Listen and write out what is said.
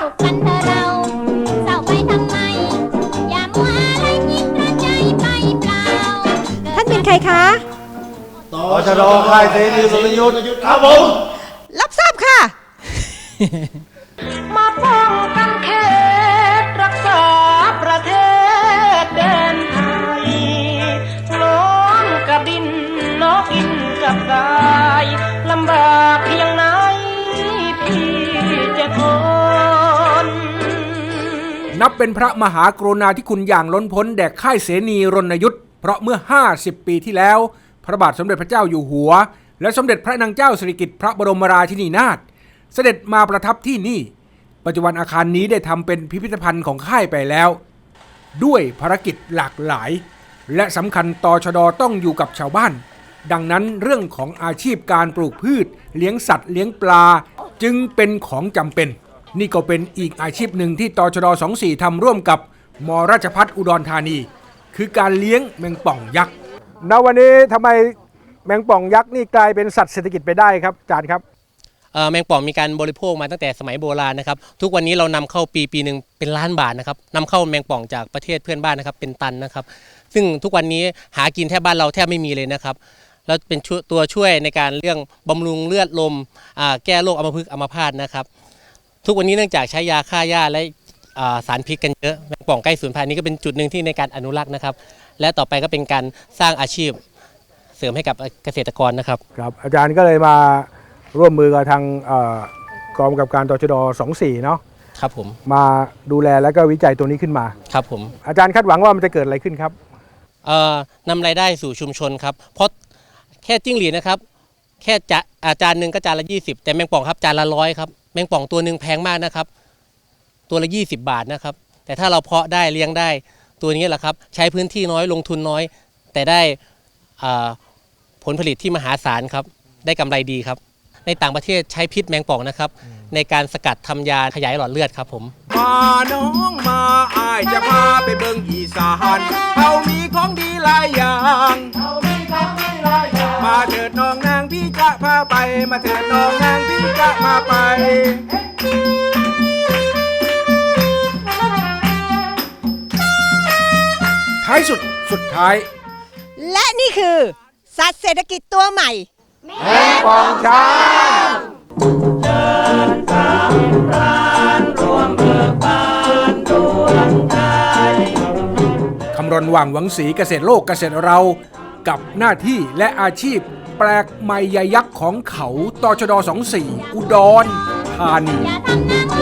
สุขกันเถอะเราเศร้าไปทำไม อย่ามัวอะไรยิ่งกระใจไปเปล่า ท่านเป็นใครคะ ต่อชะดอค่ายเสนีรณยุทธ์ครับผมรับทราบค่ะ มาป้องกันเขตรักษาประเทศแดนไทยน้องกับดินน้องกินกับทรายลำบากเพียงไหนพี่จะทน นับเป็นพระมหากรุณาธิคุณอย่างล้นพ้นแด่ค่ายเสนีรณยุทธ์เพราะเมื่อ 50 ปีที่แล้ว พระบาทสมเด็จพระเจ้าอยู่หัว และสมเด็จพระนางเจ้าสิริกิติ์พระบรมราชินีนาถเสด็จมาประทับที่นี่ ปัจจุบันอาคารนี้ได้ทำเป็นพิพิธภัณฑ์ของค่ายไปแล้ว ด้วยภารกิจหลากหลาย และสำคัญตชดต้องอยู่กับชาวบ้าน ดังนั้นเรื่องของอาชีพการปลูกพืช เลี้ยงสัตว์เลี้ยงปลาจึงเป็นของจำเป็น นี่ก็เป็นอีกอาชีพหนึ่งที่ตชด24ทำร่วมกับมราชพัฒอุดรธานี คือการเลี้ยงแมงป่องยักษ์ณวันนี้ทำไมแมงป่องยักษ์นี่กลายเป็นสัตว์เศรษฐกิจไปได้ครับอาจารย์ครับเอ่อแมงป่องมีการบริโภคมาตั้งแต่สมัยโบราณนะครับ ทุกวันนี้เรานำเข้าปีปีหนึ่งเป็นล้านบาทนะครับนำเข้าแมงป่องจากประเทศเพื่อนบ้านนะครับ เป็นตันนะครับ ซึ่งทุกวันนี้หากินแทบบ้านเราแทบไม่มีเลยนะครับ แล้วเป็นช่วยตัวช่วยในการเรื่องบำรุงเลือดลมอ่าแก้โรคอัมพฤกษ์อัมพาตนะครับ ทุกวันนี้เนื่องจากใช้ยาฆ่าหญ้าและอ่าสารพิษกันเยอะแมงป่องใกล้สูญพันธุ์นี้ก็เป็นจุดหนึ่งที่ในการอนุรักษ์นะครับ และต่อไปก็เป็นการสร้างอาชีพเสริมให้กับเกษตรกรนะครับครับ อาจารย์ก็เลยมาร่วมมือกับทางเอ่อกองกำกับการตชด24เนาะครับผมมาดูแลแล้วก็วิจัยตัวนี้ขึ้นมาครับผมอาจารย์คาดหวังว่ามันจะเกิดอะไรขึ้นครับเอ่อนำรายได้สู่ชุมชนครับเพราะแค่จิ้งหรีดนะครับ แค่จะอาจานหนึ่งก็จานละ 20 แต่แมงป่องครับจานละร้อยครับแม งป่องตัวหนึ่งแพงมากนะครับ ตัวละ 20 บาทนะครับ แต่ถ้าเราเพาะได้เลี้ยงได้ตัวนี้แหละครับ ใช้พื้นที่น้อยลงทุนน้อย แต่ได้อ่าผลผลิตที่มหาศาลครับ ได้กำไรดีครับ ในต่างประเทศใช้พิษแมงป่องนะครับ ในการสกัดทำยาขยายหลอดเลือดครับผมมาน้องมาอายจะพาไปเบิ่งอีสานเขามีของดีหลายอย่าง พี่จะพาไป มาเถิดน้องนางพี่จะพาไป ท้ายสุดสุดท้าย และนี่คือ สัตว์เศรษฐกิจตัวใหม่ปองช้างคำรณว่างหวังสีเกษตรโลกเกษตรเรา กับหน้าที่และอาชีพ แปลกใหม่ใหญ่ยักษ์ของเขาตชด 24 อุดรธานีอน้ามือยิ้มนิดก่อน